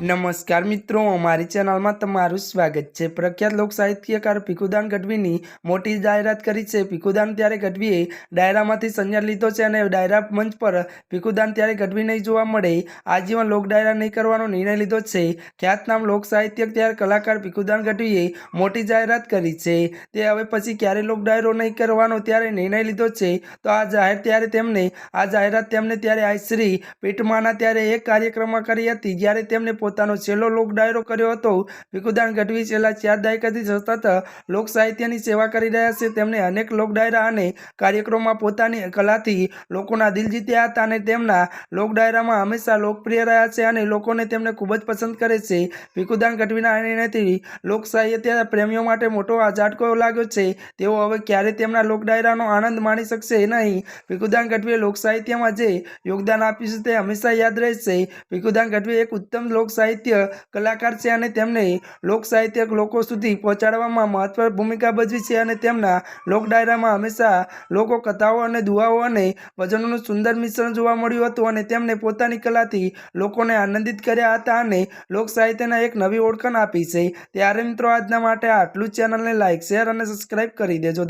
નમસ્કાર મિત્રો, અમારી ચેનલમાં તમારું સ્વાગત છે. પ્રખ્યાત લોક સાહિત્યકાર ભીખુદાન ગઢવીની મોટી જાહેરાત કરી છે. ભીખુદાન ત્યારે ગઢવીએ ડાયરામાંથી સંન્યાસ લીધો છે અને ડાયરા મંચ પર ભીખુદાન ત્યારે ગઢવી નહીં જોવા મળે, આજીવન લોક ડાયરા નહીં કરવાનો નિર્ણય લીધો છે. ખ્યાતનામ લોક સાહિત્યક ત્યારે કલાકાર ભીખુદાન ગઢવીએ મોટી જાહેરાત કરી છે. તે હવે પછી ક્યારે લોક ડાયરો નહીં કરવાનો ત્યારે નિર્ણય લીધો છે. તો આ જાહેર ત્યારે તેમને, આ જાહેરાત તેમને ત્યારે આ શ્રી પીઠમાના ત્યારે એક કાર્યક્રમમાં કરી હતી. જ્યારે તેમને પોતાનો છેલ્લો લોક ડાયરો કર્યો હતો. ભીખુદાન ગઢવી છેલ્લા ચાર દાયકાથી સતત લોક સાહિત્યની સેવા કરી રહ્યા છે. તેમણે અનેક લોક ડાયરા અને કાર્યક્રમમાં પોતાની કલાથી લોકોના દિલ જીત્યા હતા અને તેમના લોક ડાયરામાં હંમેશા લોકપ્રિય રહ્યા છે અને લોકોને તેમને ખૂબ જ પસંદ કરે છે. ભીખુદાન ગઢવીના નિર્ણયથી લોક સાહિત્ય પ્રેમીઓ માટે મોટો ઝાટકો લાગ્યો છે. તેઓ હવે ક્યારે તેમના લોક ડાયરાનો આનંદ માણી શકશે નહીં. ભીખુદાન ગઢવીએ લોક સાહિત્યમાં જે યોગદાન આપ્યું છે તે હંમેશા યાદ રહેશે. ભીખુદાન ગઢવી એક ઉત્તમ લોક સાહિત્ય કલાકાર છે અને તેમને લોક સાહિત્યક લોકો સુધી પહોંચાડવામાં મહત્વ ભૂમિકા ભજવી છે અને તેમના લોક ડાયરામાં હંમેશા લોકો કથાઓ અને દુઆઓ અને ભજનોનું સુંદર મિશ્રણ જોવા મળ્યું હતું અને તેમને પોતાની કલાથી લોકોને આનંદિત કર્યા હતા અને લોક સાહિત્યના એક નવી ઓળખાણ આપી છે. ત્યારે મિત્રો, આજના માટે આટલું જ. ચેનલને લાઇક શેર અને સબસ્ક્રાઇબ કરી દેજો.